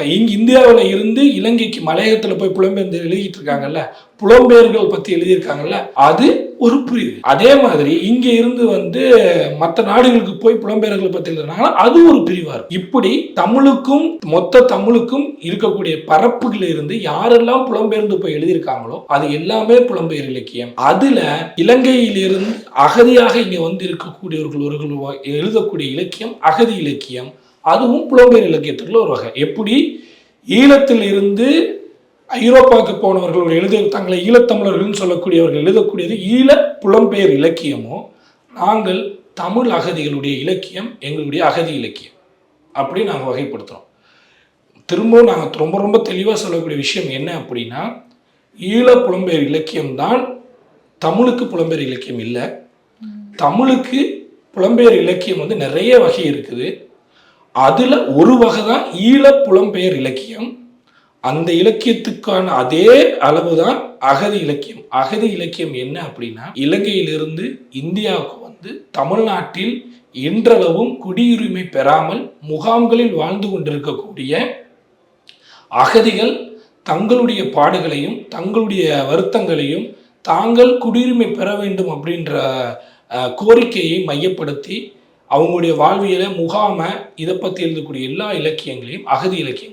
இங்கு இந்தியாவில் இருந்து இலங்கைக்கு மலையகத்தில் போய் புலம்பெயர்ந்து எழுதிட்டு இருக்காங்கல்ல புலம்பெயர்கள் பற்றி எழுதியிருக்காங்கல்ல அது ஒரு புரிது அதே மாதிரி இங்கே இருந்து வந்து மற்ற நாடுகளுக்கு போய் புலம்பெயர்களை பற்றி எழுதுனாங்கன்னா அது ஒரு பிரிவாக இருக்கும். இப்படி தமிழுக்கும் மொத்த தமிழுக்கும் இருக்கக்கூடிய பரப்புகள் இருந்து யாரெல்லாம் புலம்பெயர்ந்து போய் எழுதியிருக்காங்களோ அது எல்லாமே புலம்பெயர் இலக்கியம். அதில் இலங்கையிலிருந்து அகதியாக இங்கே வந்து இருக்கக்கூடியவர்கள் ஒருவர் எழுதக்கூடிய இலக்கியம் அகதி இலக்கியம் அதுவும் புலம்பெயர் இலக்கியத்துக்குள்ள ஒரு வகை. எப்படி? ஈழத்தில் இருந்து ஐரோப்பாவுக்கு போனவர்கள் எழுத தங்களை ஈழத்தமிழர்கள்னு சொல்லக்கூடியவர்கள் எழுதக்கூடியது ஈழ புலம்பெயர் இலக்கியமோ நாங்கள் தமிழ் அகதிகளுடைய இலக்கியம் எங்களுடைய அகதி இலக்கியம். அப்படி நாங்கள் வகைப்படுத்துகிறோம் திரும்பவும் நாங்கள் ரொம்ப ரொம்ப தெளிவாக சொல்லக்கூடிய விஷயம் என்ன அப்படின்னா ஈழ புலம்பெயர் இலக்கியம் தான் தமிழுக்கு புலம்பெயர் இலக்கியம் இல்லை. தமிழுக்கு புலம்பெயர் இலக்கியம் வந்து நிறைய வகை இருக்குது. அதில் ஒரு வகை தான் ஈழ புலம்பெயர் இலக்கியம். அந்த இலக்கியத்துக்கான அதே அளவு தான் அகதி இலக்கியம். அகதி இலக்கியம் என்ன அப்படின்னா இலங்கையிலிருந்து இந்தியாவுக்கு வந்து தமிழ்நாட்டில் இன்றளவும் குடியுரிமை பெறாமல் முகாம்களில் வாழ்ந்து கொண்டிருக்கக்கூடிய அகதிகள் தங்களுடைய பாடுகளையும் தங்களுடைய வருத்தங்களையும் தாங்கள் குடியுரிமை பெற வேண்டும் அப்படின்ற கோரிக்கையை மையப்படுத்தி அவங்களுடைய வாழ்வியலை முகாமை இதை பற்றி எழுதக்கூடிய எல்லா இலக்கியங்களையும் அகதி இலக்கியம்